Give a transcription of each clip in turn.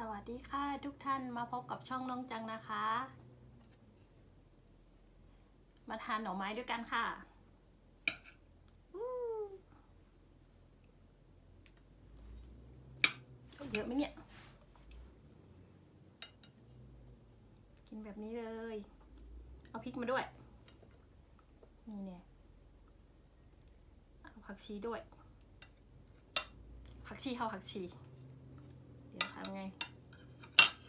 สวัสดีค่ะทุกท่านมาพบกับช่องน้องจังนะคะ มาทานหน่อไม้ด้วยกันค่ะ เยอะไหมเนี่ย กินแบบนี้เลย เอาพริกมาด้วย นี่เนี่ยเอาผักชีด้วย ผักชีเข้าผักชีเดี๋ยวทำไง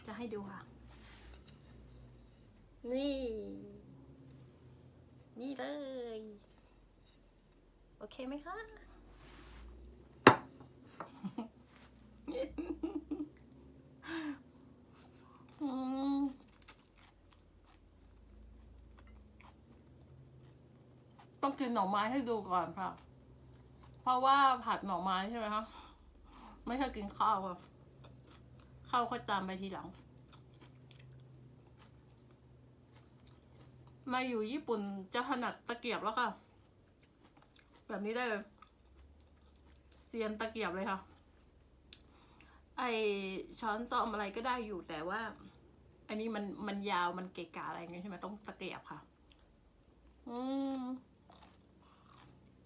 จะให้ดูค่ะ นี่ นี่เลย โอเคไหมคะ อืมต้องกินหน่อไม้ให้ดูก่อนค่ะ เพราะว่าผัดหน่อไม้ใช่ไหมคะ ไม่ใช่กินข้าวอะ ข้าวค่อยตามไปทีหลัง มาอยู่ญี่ปุ่นจะถนัดตะเกียบแล้วค่ะ แบบนี้ได้เลยเซียนตะเกียบเลยค่ะ ไอช้อนซ่อมอะไรก็ได้อยู่แต่ว่า อันนี้มันมันยาวมันเกะกะอะไรเงี้ยใช่ไหมต้องตะเกียบค่ะ อืม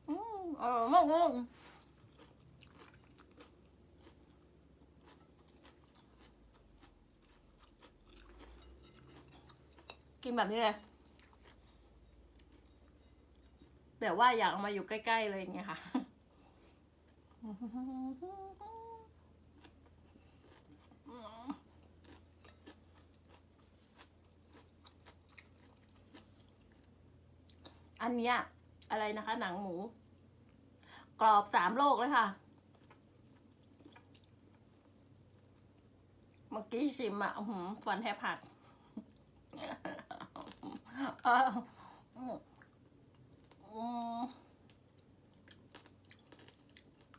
อืมเออมากมาก กินแบบนี้เลยแบบว่าอยากเอามาอยู่ใกล้ๆเลยอย่างเงี้ยค่ะ อันเนี้ยอะไรนะคะ หนังหมู กรอบสามโลกเลยค่ะ เมื่อกี้ชิมอะหือฟันแทบหัก เอออืมอืม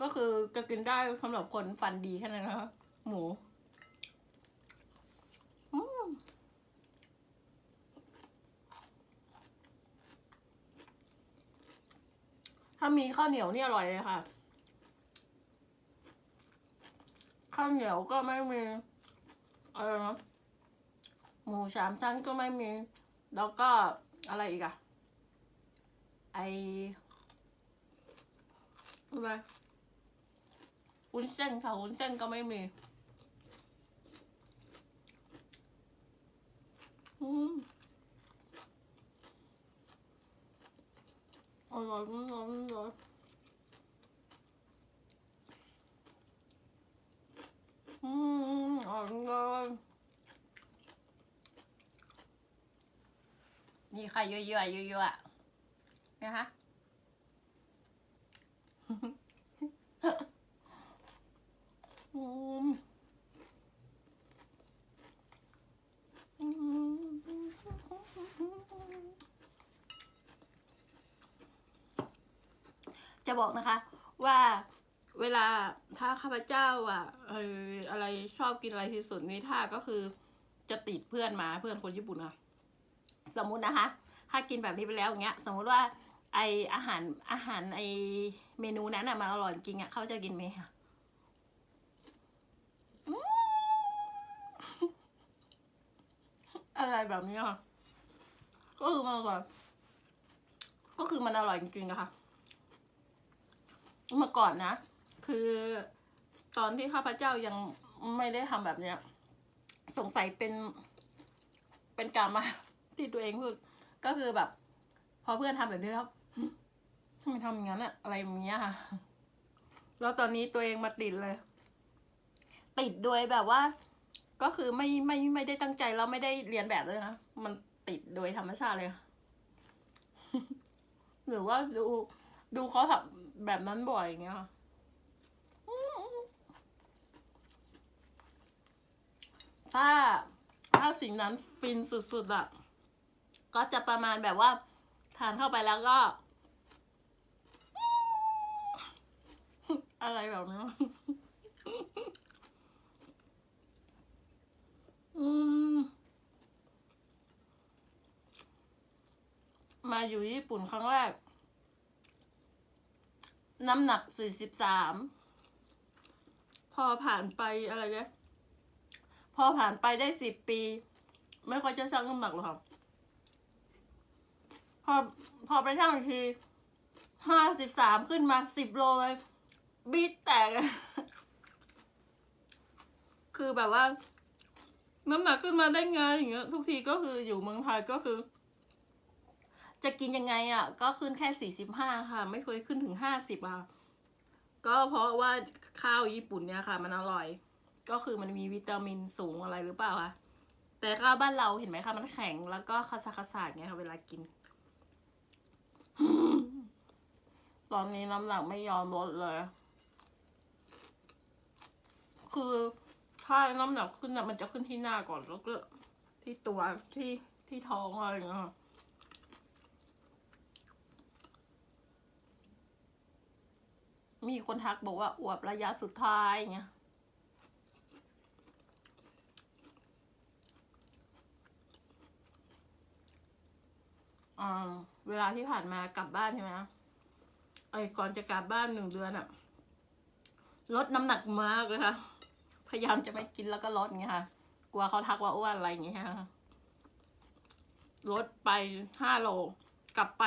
ก็คือจะกินได้สำหรับคนฟันดีแค่นั้นนะคะหมูอืมถ้ามีข้าวเหนียวนี่อร่อยเลยค่ะ ข้าวเหนียวก็ไม่มีอะไรนะหมูสามชั้นก็ไม่มี แล้วก็อะไรอีกอะไออะไรวุ้นเส้นค่ะวุ้นเส้นก็ไม่มีอืมอร่อยอร่อยอร่อยอืมอร่อย นี่ค่ะเยอะๆเยอะๆอะนะคะอืมอืมจะบอกนะคะว่าเวลาถ้าข้าพเจ้าอะเอออะไรชอบกินอะไรที่สุดนี่ถ้าก็คือจะติดเพื่อนมาเพื่อนคนญี่ปุ่นอะสมมุตินะคะ ถ้ากินแบบนี้ไปแล้วอย่างเงี้ย สมมติว่าไออาหารอาหารไอเมนูนั้นอะมันอร่อยจริงอะเขาจะกินไหมคะอะไรแบบนี้ค่ะก็คือมันอร่อยก็คือมันอร่อยจริงๆอะค่ะเมื่อก่อนนะ คือตอนที่ข้าพเจ้ายังไม่ได้ทำแบบเนี้ย สงสัยเป็นเป็นกรรมอะที่ตัวเองพูด ก็คือแบบ พอเพื่อนทำแบบนี้แล้วทำไมทำอย่างนั้นอะอะไรอย่างเงี้ยค่ะ แล้วตอนนี้ตัวเองมาติดเลย ติดโดยแบบว่า ก็คือไม่ไม่ไม่ได้ตั้งใจแล้วไม่ได้เรียนแบบเลยนะ มันติดโดยธรรมชาติเลย หรือว่าดูดูเขาทำแบบนั้นบ่อยอย่างเงี้ยค่ะถ้าถ้าสิ่งนั้นฟินสุดๆอะ ก็จะประมาณแบบว่า ทานเข้าไปแล้วก็ อะไรแบบนี้มาอยู่ญี่ปุ่นครั้งแรก น้ำหนักสี่สิบสาม พอผ่านไปอะไรเนี่ยพอผ่านไปได้สิบปี ไม่ค่อยจะชั่งน้ำหนักหรอกค่ะ พอพอไปชั่งอีกทีห้าสิบสามขึ้นมาสิบโลเลย บีดแตก คือแบบว่า น้ำหนักขึ้นมาได้ไงอย่างเงี้ย ทุกทีก็คืออยู่เมืองไทยก็คือ จะกินยังไงอะ ก็ขึ้นแค่สี่สิบห้าค่ะ ไม่เคยขึ้นถึงห้าสิบอะ ก็เพราะว่าข้าวญี่ปุ่นเนี่ยค่ะ มันอร่อย ก็คือมันมีวิตามินสูงอะไรหรือเปล่าคะแต่ข้าวบ้านเราเห็นไหมคะมันแข็งแล้วก็คาซาคาซาอย่างค่ะเวลากิน ตอนนี้น้ำหนักไม่ยอมลดเลย คือถ้าน้ำหนักขึ้นอะมันจะขึ้นที่หน้าก่อนแล้วก็ที่ตัวที่ที่ท้องอะไรอย่างเงี้ยมีคนทักบอกว่าอวบระยะสุดท้ายอย่างเงี้ยอ่า เวลาที่ผ่านมากลับบ้านใช่ไหมไอ้ก่อนจะกลับบ้านหนึ่งเดือนอะลดน้ำหนักมากเลยค่ะ พยายามจะไม่กินแล้วก็ลดอย่างเงี้ยค่ะ กลัวเขาทักว่าอ้วนอะไรอย่างเงี้ยค่ะลดไปห้าโล กลับไป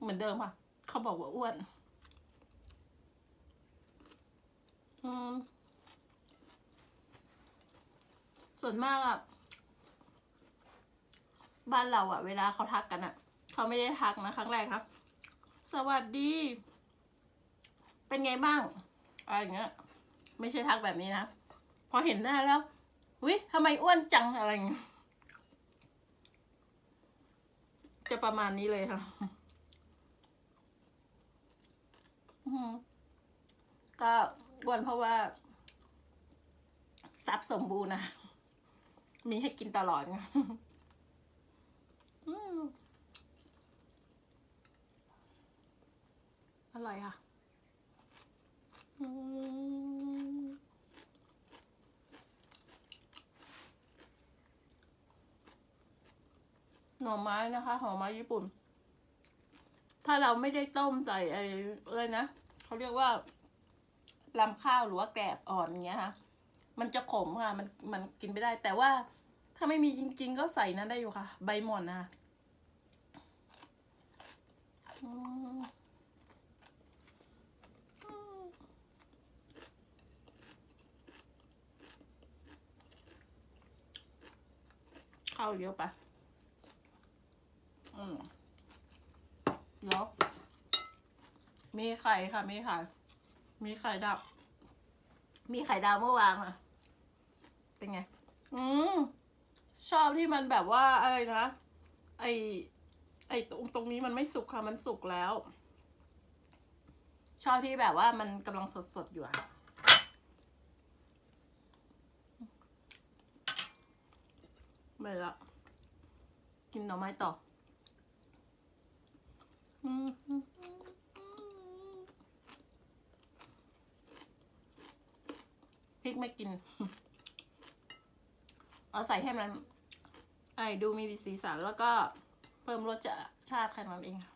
เหมือนเดิมค่ะ เขาบอกว่าอ้วน อืมส่วนมากอะ บ้านเราอะเวลาเขาทักกันอะเขาไม่ได้ทักนะครั้งแรกครับ สวัสดี เป็นไงบ้างอะไรอย่างเงี้ย ไม่ใช่ทักแบบนี้นะพอเห็นหน้าแล้ววิทำไมอ้วนจังอะไรอย่างเงี้ยจะประมาณนี้เลยค่ะก็อ้วนเพราะว่าทรัพย์สมบูรณ์นะ มีให้กินตลอดไง อืมอร่อยค่ะหน่อไม้นะคะหน่อไม้ญี่ปุ่น ถ้าเราไม่ได้ต้มใส่ไอ้อะไรนะเขาเรียกว่าลำข้าวหรือว่าแกบอ่อนอย่างเงี้ยค่ะ มันจะขมค่ะ มันมันกินไม่ได้แต่ว่า ถ้าไม่มีจริง ๆ ก็ใส่นั้นได้อยู่ค่ะ ใบหม่อนนะคะอืมอืมข้าวเยอะไปอืมแล้วมีไข่ค่ะ มีไข่ มีไข่ดาว มีไข่ดาวเมื่อวานอะ เป็นไง อืม ชอบที่มันแบบว่าอะไรนะไอไอตรงตรงนี้มันไม่สุกค่ะมันสุกแล้ว ชอบที่แบบว่ามันกำลังสดสดอยู่อะไม่ละกินหน่อไม้ต่อพริกไม่กิน เอาใส่ให้มัน อ้ดูมีสีสันแล้วก็เพิ่มรสชาติแค่นั้นเองค่ะ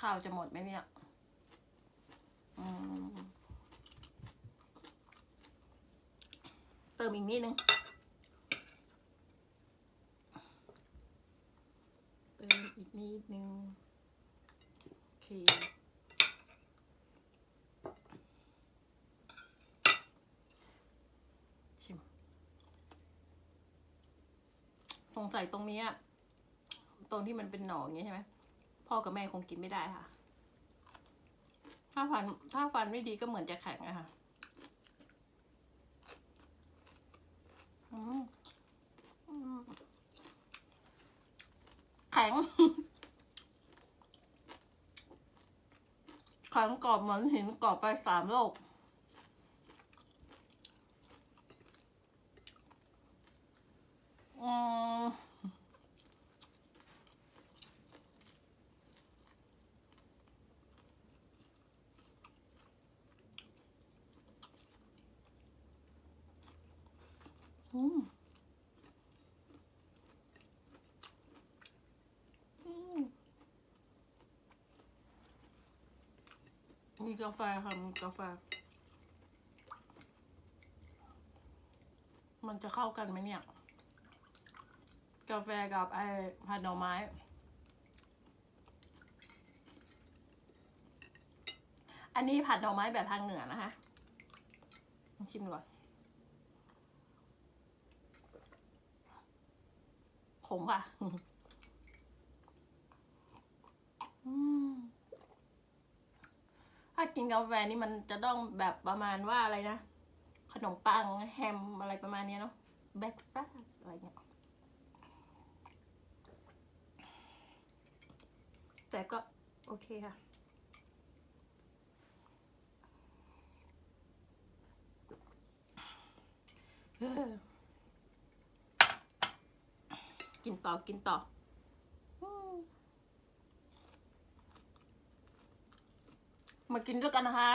ข้าวจะหมดไหมเนี่ยเติมอีกนิดนึง เติมอีกนิดนึง โอเค ชิม สงสัยตรงนี้ยตรงที่มันเป็นหนองอย่างงี้ใช่ไหมพ่อกับแม่คงกินไม่ได้ค่ะ ถ้าฟันถ้าฟันไม่ดีก็เหมือนจะแข็งอะค่ะแข็งแข็งกรอบเหมือนหินกรอบไปสามโลก มมีกาแฟค่ะมีกาแฟ มันจะเข้ากันไหมเนี่ย กาแฟกับไอ้ผัดหน่อไม้ อันนี้ผัดหน่อไม้แบบทางเหนือนะคะชิมก่อน มค่ะถ้ากินกาแฟนี่มันจะต้องแบบประมาณว่าอะไรนะ ขนมปังแฮมอะไรประมาณนี้เนาะแบล็กฟาสอะไรเงี้ยแต่ก็โอเคค่ะเออ กินต่อกินต่ออืมมากินด้วยกันนะคะ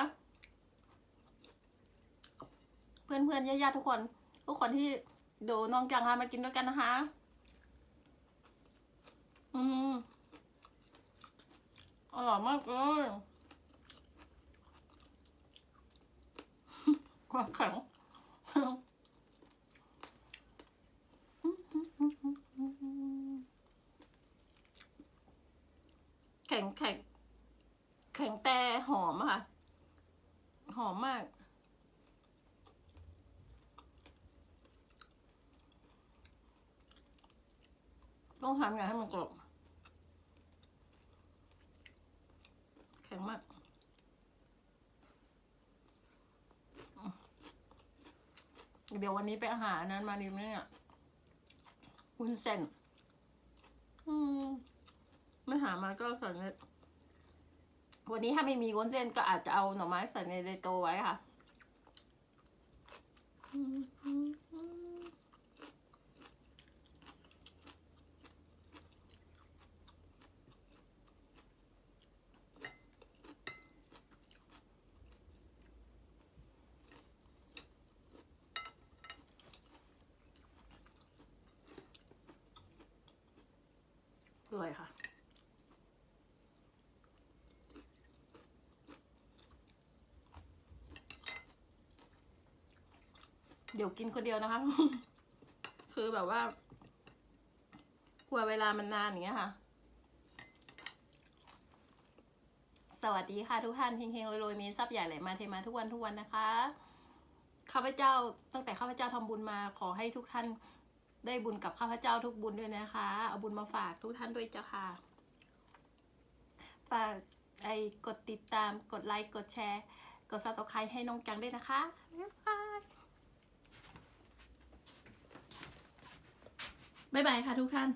เพื่อนเพื่อนๆญาติๆทุกคน ทุกคนที่ดูน้องจังค่ะมากินด้วยกันนะคะ อืมอร่อยมากเลยว่าแข็ง แข็งแข็งแข็งแต่หอมค่ะ หอมมาก ต้องทำไงให้มันกรอบแข็งมากเดี๋ยววันนี้ไปอาหารนั้นมาดิมเนี่ยวุ้นเส้นอืม หามาก็ใส่ในวันนี้ถ้าไม่มีวุ้นเส้นก็อาจจะเอาหน่อไม้ใส่ในเดโตไว้ค่ะเลยค่ะ เดี๋ยวกินคนเดียวนะคะ คือแบบว่า กลัวเวลามันนานอย่างเงี้ยค่ะ สวัสดีค่ะทุกท่านเฮงๆรวยๆมีทรัพย์ใหญ่ไหลมาเทมาทุกวันทุกวันนะคะข้าพเจ้าตั้งแต่ข้าพเจ้าทำบุญมาขอให้ทุกท่านได้บุญกับข้าพเจ้าทุกบุญด้วยนะคะ เอาบุญมาฝากทุกท่านด้วยเจ้าค่ะฝากไอ้กดติดตามกดไลค์กดแชร์ กดซับสไครต์ให้น้องจังด้วยนะคะบ๊ายบาย บ๊ายบายค่ะทุกท่าน